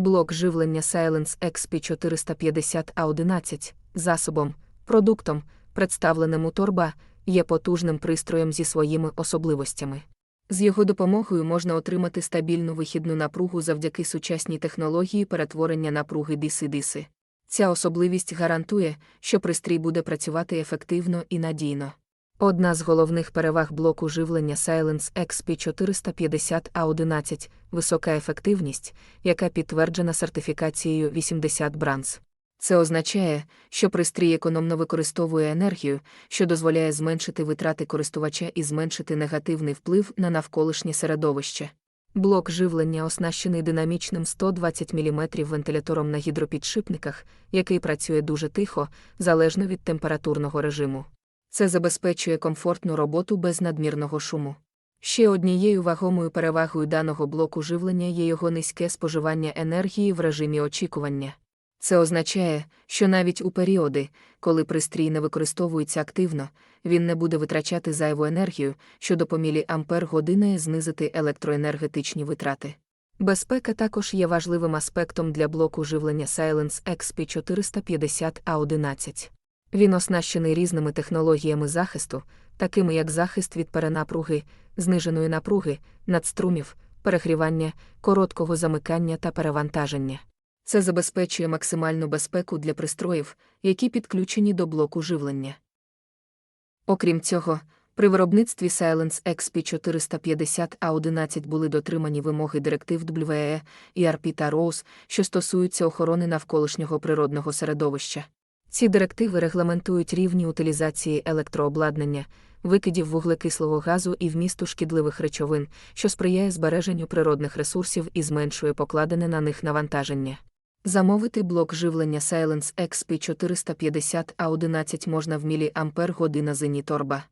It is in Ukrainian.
Блок живлення Silence XP450A11 засобом, продуктом, представленим у торба, є потужним пристроєм зі своїми особливостями. З його допомогою можна отримати стабільну вихідну напругу завдяки сучасній технології перетворення напруги DC-DC. Ця особливість гарантує, що пристрій буде працювати ефективно і надійно. Одна з головних переваг блоку живлення Silence XP450A11 висока ефективність, яка підтверджена сертифікацією 80 Brands. Це означає, що пристрій економно використовує енергію, що дозволяє зменшити витрати користувача і зменшити негативний вплив на навколишнє середовище. Блок живлення оснащений динамічним 120 мм вентилятором на гідропідшипниках, який працює дуже тихо, залежно від температурного режиму. Це забезпечує комфортну роботу без надмірного шуму. Ще однією вагомою перевагою даного блоку живлення є його низьке споживання енергії в режимі очікування. Це означає, що навіть у періоди, коли пристрій не використовується активно, він не буде витрачати зайву енергію, що допомілі ампер години знизити електроенергетичні витрати. Безпека також є важливим аспектом для блоку живлення Silence XP450A11. Він оснащений різними технологіями захисту, такими як захист від перенапруги, зниженої напруги, надструмів, перегрівання, короткого замикання та перевантаження. Це забезпечує максимальну безпеку для пристроїв, які підключені до блоку живлення. Окрім цього, при виробництві Silence XP450A11 були дотримані вимоги директив WE, ERP та ROS, що стосуються охорони навколишнього природного середовища. Ці директиви регламентують рівні утилізації електрообладнання, викидів вуглекислого газу і вмісту шкідливих речовин, що сприяє збереженню природних ресурсів і зменшує покладене на них навантаження. Замовити блок живлення Silence XP450A11 можна в мілі Ампер година Зеніторба.